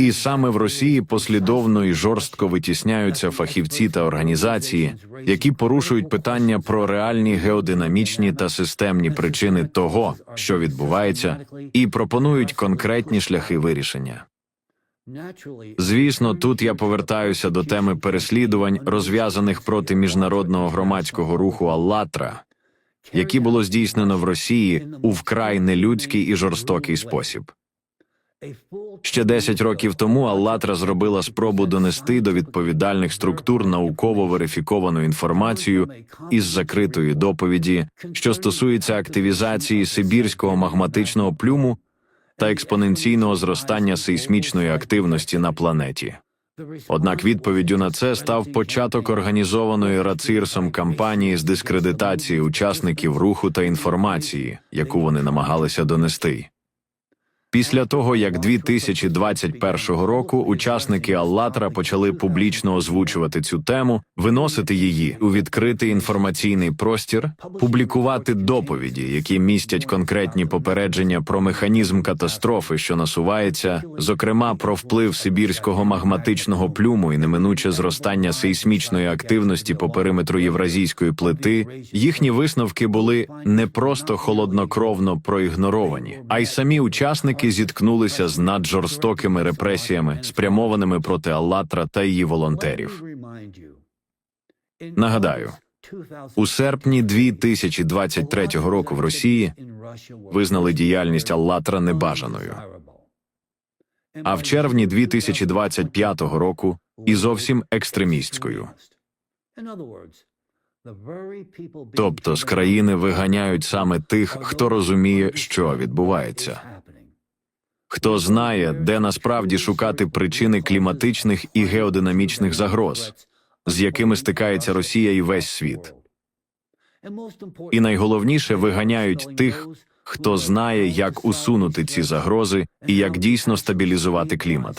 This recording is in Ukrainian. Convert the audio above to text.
І саме в Росії послідовно і жорстко витісняються фахівці та організації, які порушують питання про реальні геодинамічні та системні причини того, що відбувається, і пропонують конкретні шляхи вирішення. Звісно, тут я повертаюся до теми переслідувань, розв'язаних проти міжнародного громадського руху «АЛЛАТРА», які було здійснено в Росії у вкрай нелюдський і жорстокий спосіб. Ще 10 років тому «АЛЛАТРА» зробила спробу донести до відповідальних структур науково верифіковану інформацію із закритої доповіді, що стосується активізації сибірського магматичного плюму та експоненційного зростання сейсмічної активності на планеті. Однак відповіддю на це став початок організованої рацирсом кампанії з дискредитації учасників руху та інформації, яку вони намагалися донести. Після того, як 2021 року учасники «АЛЛАТРА» почали публічно озвучувати цю тему, виносити її у відкритий інформаційний простір, публікувати доповіді, які містять конкретні попередження про механізм катастрофи, що насувається, зокрема про вплив сибірського магматичного плюму і неминуче зростання сейсмічної активності по периметру євразійської плити, їхні висновки були не просто холоднокровно проігноровані, а й самі учасники зіткнулися з наджорстокими репресіями, спрямованими проти «АЛЛАТРА» та її волонтерів. Нагадаю, У серпні 2023 року в Росії визнали діяльність «АЛЛАТРА» небажаною, а в червні 2025 року і зовсім екстремістською. Тобто з країни виганяють саме тих, хто розуміє, що відбувається, хто знає, де насправді шукати причини кліматичних і геодинамічних загроз, з якими стикається Росія і весь світ. І найголовніше виганяють тих, хто знає, як усунути ці загрози і як дійсно стабілізувати клімат.